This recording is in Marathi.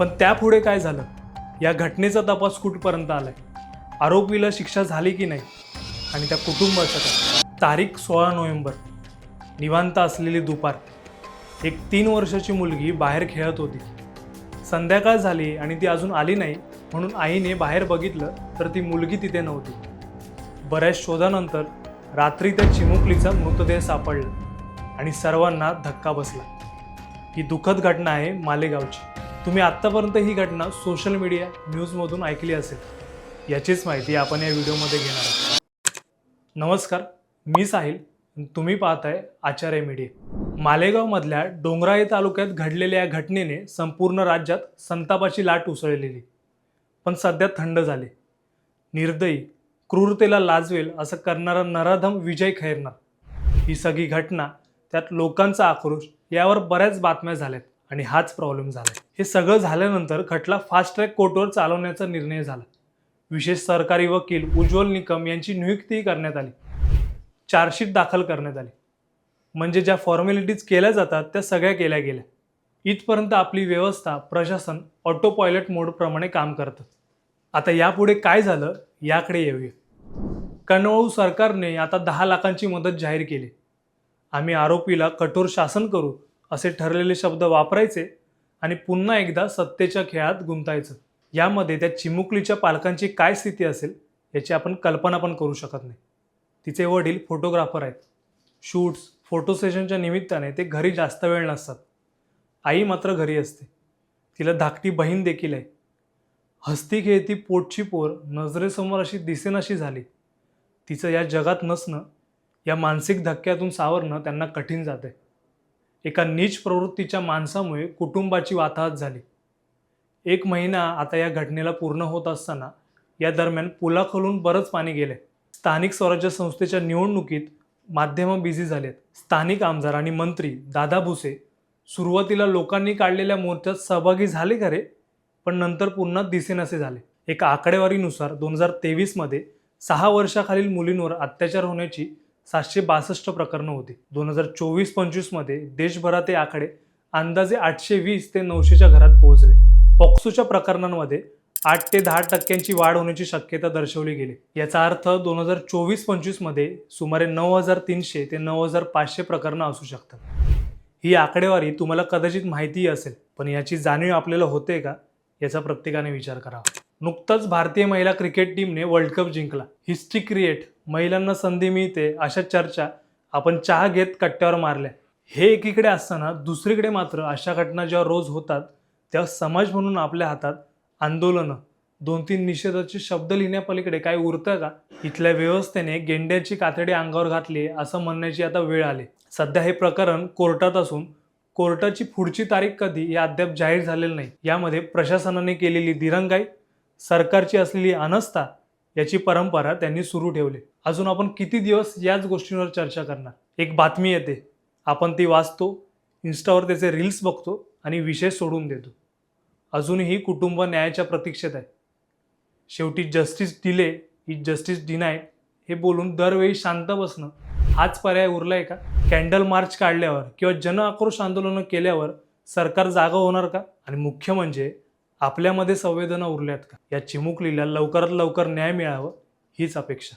पण त्यापुढे काय झालं? या घटनेचा तपास कुठपर्यंत आलाय? आरोपीला शिक्षा झाली की नाही? आणि त्या कुटुंबाचं काय? तारीख सोळा नोव्हेंबर. निवांत असलेली दुपार. एक तीन वर्षाची मुलगी बाहेर खेळत होती. संध्याकाळ झाली आणि ती अजून आली नाही म्हणून आईने बाहेर बघितलं तर ती मुलगी तिथे नव्हती. बऱ्याच शोधानंतर रात्री त्या चिमुकलीचा मृतदेह सापडला आणि सर्वांना धक्का बसला. ही दुःखद घटना आहे मालेगावची. तुम्ही आत्तापर्यंत ही घटना सोशल मीडिया न्यूजमधून ऐकली असेल याचीच माहिती आपण या व्हिडिओमध्ये घेणार आहोत. नमस्कार मी साहिल तुम्ही पाहताय आचार्य मीडिया. मालेगावमधल्या डोंगराई तालुक्यात घडलेल्या या घटनेने संपूर्ण राज्यात संतापाची लाट उसळलेली. पण सध्या थंड झाले. निर्दयी क्रूरतेला लाजवेल असं करणारा नराधम विजय खैरनार. ही सगळी घटना त्यात लोकांचा आक्रोश यावर बऱ्याच बातम्या झाल्यात. आणि हाच प्रॉब्लेम झाला हे सगळं झाल्यानंतर खटला फास्ट ट्रॅक कोर्टवर चालवण्याचा निर्णय झाला. विशेष सरकारी वकील उज्ज्वल निकम यांची नियुक्तीही करण्यात आली. चार्जशीट दाखल करण्यात आली. म्हणजे ज्या फॉर्मॅलिटीज केल्या जातात त्या सगळ्या केल्या गेल्या. इथपर्यंत आपली व्यवस्था प्रशासन ऑटो पायलट मोडप्रमाणे काम करतं. आता यापुढे काय झालं याकडे येऊया. कणवळू सरकारने आता दहा लाखांची मदत जाहीर केली. आम्ही आरोपीला कठोर शासन करू असे ठरलेले शब्द वापरायचे आणि पुन्हा एकदा सत्तेच्या खेळात गुंतायचं. यामध्ये त्या चिमुकलीच्या पालकांची काय स्थिती असेल याची आपण कल्पना पण करू शकत नाही. तिचे वडील फोटोग्राफर आहेत. शूट्स फोटो सेशनच्या निमित्ताने ते घरी जास्त वेळ नसतात. आई मात्र घरी असते. तिला धाकटी बहीण देखील आहे. हस्ती खेळती पोटची पोर नजरेसमोर अशी दिसेनाशी झाली. तिचं या जगात नसणं या मानसिक धक्क्यातून सावरणं त्यांना कठीण जाते एका नीच प्रवृत्तीच्या माणसामुळे कुटुंबाची वाताहत झाली. एक महिना आता या घटनेला पूर्ण होत असताना या दरम्यान पुलाखालून बरंच पाणी गेले. स्थानिक स्वराज्य संस्थेच्या निवडणुकीत माध्यमं बिझी झालेत. स्थानिक आमदार आणि मंत्री दादा भुसे सुरुवातीला लोकांनी काढलेल्या मोर्चात सहभागी झाले खरे पण नंतर पुन्हा दिसेनासे झाले. एका आकडेवारीनुसार दोन हजार तेवीसमध्ये सहा वर्षाखालील मुलींवर अत्याचार होण्याची सातशे बासष्ट प्रकरणं होती. दोन हजार चोवीस पंचवीसमध्ये देशभरात हे आकडे अंदाजे आठशे वीस ते नऊशेच्या घरात पोहोचले. पॉक्सोच्या प्रकरणांमध्ये आठ ते दहा टक्क्यांची वाढ होण्याची शक्यता दर्शवली गेली. याचा अर्थ दोन हजार चोवीस पंचवीसमध्ये सुमारे नऊ हजार तीनशे ते नऊ हजार पाचशे प्रकरणं असू शकतात. ही आकडेवारी तुम्हाला कदाचित माहितीही असेल पण याची जाणीव आपल्याला होते का? याचा प्रत्येकाने विचार करावा. नुकतंच भारतीय महिला क्रिकेट टीमने वर्ल्ड कप जिंकला. हिस्ट्री क्रिएट महिलांना संधी मिळते अशा चर्चा आपण चहा घेत कट्ट्यावर मारल्या. हे एकीकडे असताना दुसरीकडे मात्र अशा घटना जेव्हा रोज होतात तेव्हा समाज म्हणून आपल्या हातात आंदोलनं. दोन तीन निषेधाचे शब्द लिहिण्यापलीकडे काय उरतं का? इथल्या व्यवस्थेने गेंड्याची कातडी अंगावर घातली असं म्हणण्याची आता वेळ आली. सध्या हे प्रकरण कोर्टात असून कोर्टाची पुढची तारीख कधी हे अद्याप जाहीर झालेलं नाही. यामध्ये प्रशासनाने केलेली दिरंगाई सरकारची असलेली अनस्था याची परंपरा त्यांनी सुरू ठेवली. अजून आपण किती दिवस याच गोष्टींवर चर्चा करणार? एक बातमी येते. आपण ती वाचतो इन्स्टावर त्याचे रील्स बघतो आणि विषय सोडून देतो. अजूनही कुटुंब न्यायाच्या प्रतीक्षेत आहे. शेवटी जस्टिस डिले ही जस्टिस डिनाय हे बोलून दरवेळी शांत बसणं हाच पर्याय उरलाय का? कॅन्डल मार्च काढल्यावर किंवा जन आक्रोश आंदोलनं केल्यावर सरकार जागा होणार का? आणि मुख्य म्हणजे आपल्यामध्ये संवेदना उरल्यात का? या चिमुकलीला लवकरात लवकर न्याय मिळावं हीच अपेक्षा.